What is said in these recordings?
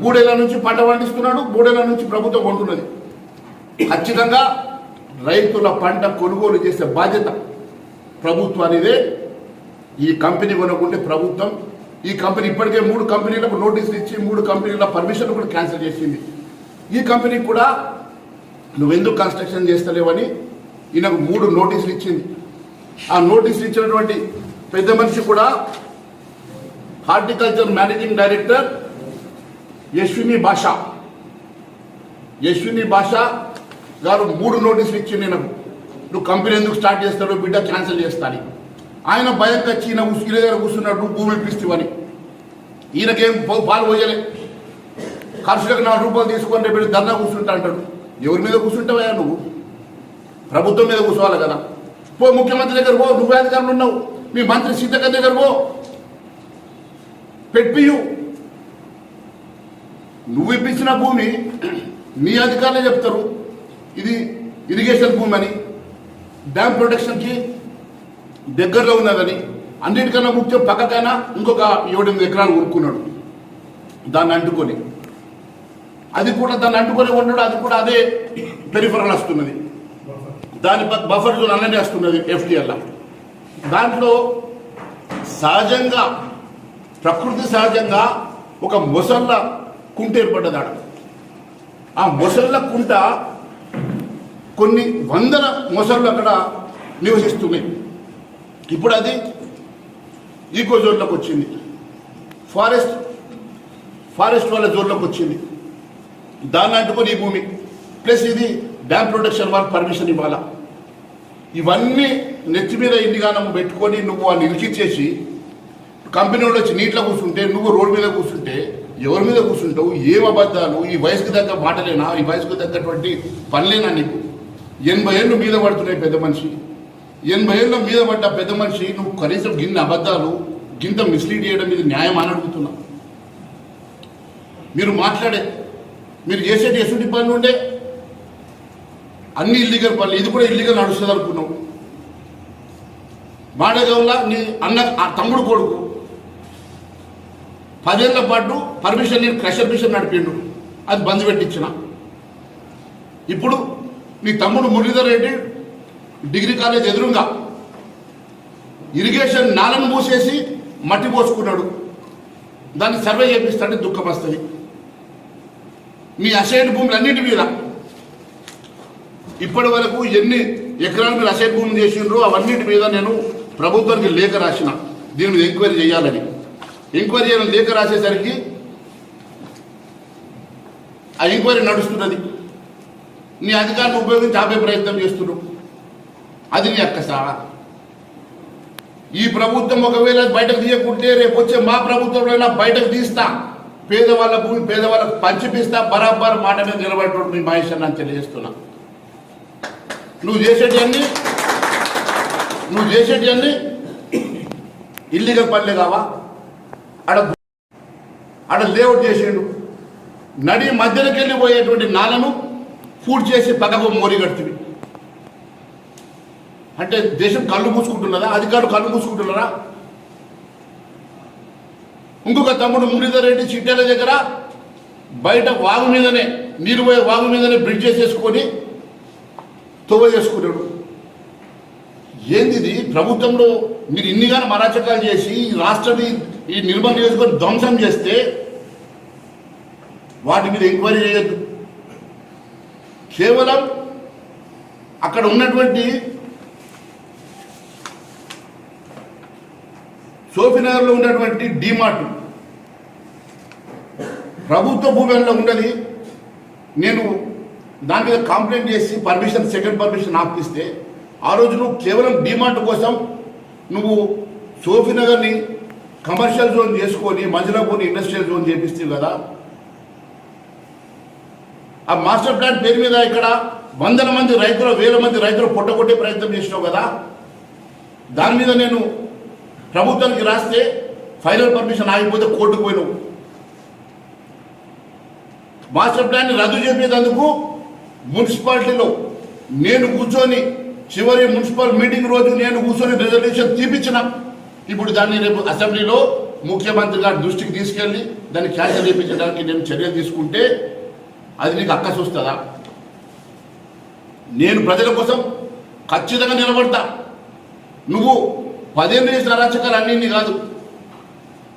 మూడేళ్ళ నుంచి పంట పండిస్తున్నాడు మూడేళ్ళ నుంచి ప్రభుత్వం కొంటున్నది. ఖచ్చితంగా రైతుల పంట కొనుగోలు చేసే బాధ్యత ప్రభుత్వానిదే. ఈ కంపెనీ కొనకుంటే ప్రభుత్వం ఈ కంపెనీ ఇప్పటికే మూడు కంపెనీలకు నోటీసులు ఇచ్చి మూడు కంపెనీల పర్మిషన్ కూడా క్యాన్సిల్ చేసింది. ఈ కంపెనీ కూడా నువ్వెందుకు కన్స్ట్రక్షన్ చేస్తలేవని ఈయనకు మూడు నోటీసులు ఇచ్చింది. ఆ నోటీసులు ఇచ్చినటువంటి పెద్ద మనిషి కూడా హార్టికల్చర్ మేనేజింగ్ డైరెక్టర్ యశ్విని భాష. యశ్విని భాష గారు మూడు నోటీసులు ఇచ్చి నేను నువ్వు కంపెనీ ఎందుకు స్టార్ట్ చేస్తాడో బిడ్డ క్యాన్సిల్ చేస్తాను ఆయన భయం వచ్చి ఈయన ఉసుకిల దగ్గర కూర్చున్నాడు భూమి పిస్తివని ఈయనకేం పాలు పోయలే. ఖర్చులకు నాలుగు రూపాయలు తీసుకొని రేపు ధర్నా కూర్చుంటా అంటాడు. ఎవరి మీద కూర్చుంటావా నువ్వు? ప్రభుత్వం మీద కూర్చోవాలి కదా. పో ముఖ్యమంత్రి దగ్గర పో నువ్వే అధికారులు ఉన్నావు. మీ మంత్రి సీతక్క దగ్గర పో. పెట్టియు నువ్వు ఇప్పించిన భూమి నీ అధికారులే చెప్తారు. ఇది ఇరిగేషన్ భూమి అని. డ్యామ్ ప్రొటెక్షన్కి దగ్గరలో ఉన్నదని. అన్నిటికన్నా ముఖ్యం పక్కకైనా ఇంకొక ఏడెనిమిది ఎకరాలు కొనుక్కున్నాడు. దాన్ని అంటుకొని. అది కూడా దాన్ని అంటుకొని ఉన్నాడు అది కూడా అదే పెరిఫరల్ వస్తున్నది. దాని బఫర్ జోన్ అన్ననే వస్తున్నది ఎఫ్టీఎల్ దాంట్లో సహజంగా ప్రకృతి సహజంగా ఒక మొసళ్ళ కుంట ఏర్పడ్డది ఆడ ఆ మొసళ్ళ కుంట కొన్ని వందల మొసళ్ళు అక్కడ నివసిస్తున్నాయి. ఇప్పుడు అది ఈకో జోన్లోకి వచ్చింది. ఫారెస్ట్ ఫారెస్ట్ వాళ్ళ జోన్లోకి వచ్చింది. దాన్ని అంటుకొని ఈ భూమి. ప్లస్ ఇది డ్యామ్ ప్రొటెక్షన్ వాళ్ళకి పర్మిషన్ ఇవ్వాలా. ఇవన్నీ నెత్తి మీద ఇండిగానం పెట్టుకొని నువ్వు ఆ నిలిచిచ్చేసి కంపెనీ వాళ్ళు వచ్చి నీటిలో కూర్చుంటే నువ్వు రోడ్డు మీద కూర్చుంటే ఎవరి మీద కూర్చుంటావు? ఏం అబద్ధాలు? ఈ వయసుకు తగ్గ మాటలేనా? ఈ వయసుకు తగ్గటువంటి పనులేనా నీకు? ఎనభై ఏళ్ళు మీద పడుతున్నాయి పెద్ద మనిషి. ఎనభై ఏళ్ళ మీద పడ్డ పెద్ద మనిషి నువ్వు కనీసం గిన్నె అబద్ధాలు గింత మిస్లీడ్ చేయడం మీద న్యాయం అని అడుగుతున్నా. మీరు మాట్లాడే మీరు చేసేది ఎసుటి పనులు ఉండే అన్ని ఇల్లీగల్ పనులు ఇది కూడా ఇల్లీగల్ నడుస్తుంది అనుకున్నావు. మాడగంలో నీ అన్న ఆ తమ్ముడు కొడుకు పదేళ్ళ పాటు పర్మిషన్ నేను క్రషర్ మిషన్ నడిపిండు. అది బంద్ పెట్టించిన. ఇప్పుడు నీ తమ్ముడు మురళీధర్ రెడ్డి డిగ్రీ కాలేజ్ ఎదురుగా ఇరిగేషన్ నాలను మూసేసి మట్టి పోసుకున్నాడు. దాన్ని సర్వే చేపిస్తుంటే దుఃఖం వస్తుంది మీ అసైన్ భూములు అన్నిటి మీద. ఇప్పటి వరకు ఎన్ని ఎకరాలు మీరు అసైన్ భూములు చేసిండ్రో అవన్నిటి మీద నేను ప్రభుత్వానికి లేఖ రాసిన. దీని మీద ఎంక్వైరీ చేయాలని. ఎంక్వైరీ చేయాలని లేఖ రాసేసరికి ఆ ఎంక్వైరీ నడుస్తున్నది. నీ అధికారాన్ని ఉపయోగించి ఆపే ప్రయత్నం చేస్తున్నావు అది నీ అక్క ఈ ప్రభుత్వం ఒకవేళ బయటకు తీయకుంటే రేపు వచ్చే మా ప్రభుత్వంలో బయటకు తీస్తా. పేదవాళ్ళ భూమి పేదవాళ్ళకు పంచిపిస్తా. బరాబర్ మాట మీద నిలబడేటోడు మీ మహేష్ అని తెలియజేస్తున్నా. నువ్వు చేసేటివన్నీ నువ్వు చేసేటివన్నీ ఇల్లీగల్ పనులే కావా? ఆడ ఆడ లేఅవుట్ చేసిండు. నడి మధ్యలోకి వెళ్ళిపోయేటువంటి నాలను పూర్తి చేసి పక్కకు మోరి కడుతుంది. అంటే దేశం కళ్ళు మూసుకుంటున్నారా అధికారులు కళ్ళు మూసుకుంటున్నారా? ఇంకొక తమ్ముడు మురళీధర్ రెడ్డి చిట్టెల దగ్గర బయట వాగు మీదనే నీరు పోయే వాగు మీదనే బ్రిడ్జ్ చేసేసుకొని తొవ్వ చేసుకున్నాడు. ఏంది ప్రభుత్వంలో మీరు ఇన్నిగానో మరాచకాలు చేసి రాష్ట్రాన్ని ఈ నిర్మల్ నియోజకవర్గం ధ్వంసం చేస్తే వాటి మీద ఎంక్వైరీ చేయొద్దు. కేవలం అక్కడ ఉన్నటువంటి సోఫీనగర్లో ఉన్నటువంటి డిమార్ట్ ప్రభుత్వ భూమిలో ఉన్నది. నేను దాని మీద కంప్లైంట్ చేసి పర్మిషన్ సెకండ్ పర్మిషన్ ఆపిస్తే ఆ రోజు నువ్వు కేవలం డిమార్ట్ కోసం నువ్వు సోఫీనగర్ని కమర్షియల్ జోన్ చేసుకొని మజిలాపూర్ని ఇండస్ట్రియల్ జోన్ చేపిస్తే కదా. ఆ మాస్టర్ ప్లాన్ పేరు మీద ఇక్కడ వందల మంది రైతులు వేల మంది రైతులు పొట్టగొట్టే ప్రయత్నం చేసినావు కదా. దాని మీద నేను ప్రభుత్వానికి రాస్తే ఫైనల్ పర్మిషన్ ఆగిపోతే కోర్టుకు పోయినావు. మాస్టర్ ప్లాన్ని రద్దు చేసేటందుకు మున్సిపాలిటీలో నేను కూర్చొని చివరి మున్సిపల్ మీటింగ్ రోజు నేను కూర్చొని రిజర్వేషన్ తీపించిన ఇప్పుడు దాన్ని రేపు అసెంబ్లీలో ముఖ్యమంత్రి గారి దృష్టికి తీసుకెళ్ళి దాన్ని క్యాన్సిల్ చేయించడానికి నేను చర్యలు తీసుకుంటే అది నీకు అక్కసు వస్తుందా? నేను ప్రజల కోసం ఖచ్చితంగా నిలబడతా. నువ్వు పదేళ్ళు చేసిన అరాచకాలు అన్నీ కాదు.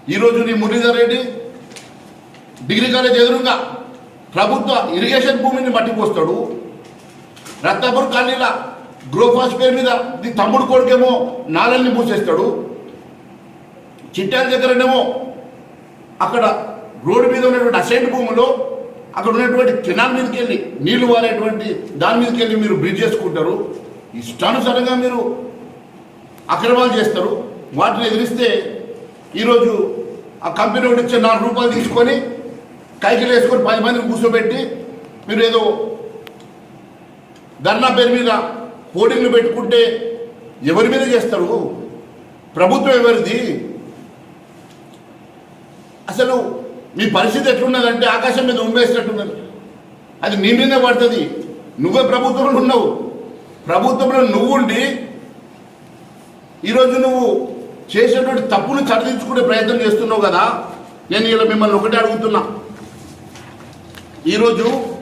ఈరోజు నీ మురళీధర్ రెడ్డి డిగ్రీ కాలేజ్ ఎదురుగా ప్రభుత్వ ఇరిగేషన్ భూమిని మట్టిపోస్తాడు. రత్నాపూర్ కాలనీల గ్రోఫాస్ పేరు మీద నీ తమ్ముడు కొడుకేమో నాలల్ని మూసేస్తాడు. చిట్యాల దగ్గరనేమో అక్కడ రోడ్డు మీద ఉన్నటువంటి అసైన్ భూమిలో అక్కడ ఉన్నటువంటి కెనాల్ మీదకి వెళ్ళి నీళ్ళు వారేటువంటి దాని మీదకి వెళ్ళి మీరు బ్రిడ్జ్ చేసుకుంటారు. ఇష్టానుసారంగా మీరు అక్రమాలు చేస్తారు. వాటిని ఎదిరిస్తే ఈరోజు ఆ కంపెనీ ఒకటి ఇచ్చే నాలుగు రూపాయలు తీసుకొని కైకిలు వేసుకొని పది మందిని కూర్చోబెట్టి మీరు ఏదో ధర్నా పేరు మీద హోర్డింగ్లు పెట్టుకుంటే ఎవరి మీద చేస్తారు? ప్రభుత్వం ఎవరిది? అసలు మీ పరిస్థితి ఎట్లున్నదంటే ఆకాశం మీద ఉమ్మేసినట్టున్నది. అది నీ మీదే పడుతుంది. నువ్వే ప్రభుత్వంలో ఉన్నావు. ప్రభుత్వంలో నువ్వు ఉండి ఈరోజు నువ్వు చేసేటువంటి తప్పును చదివించుకునే ప్రయత్నం చేస్తున్నావు కదా? నేను ఇలా మిమ్మల్ని ఒకటే అడుగుతున్నా. ఈరోజు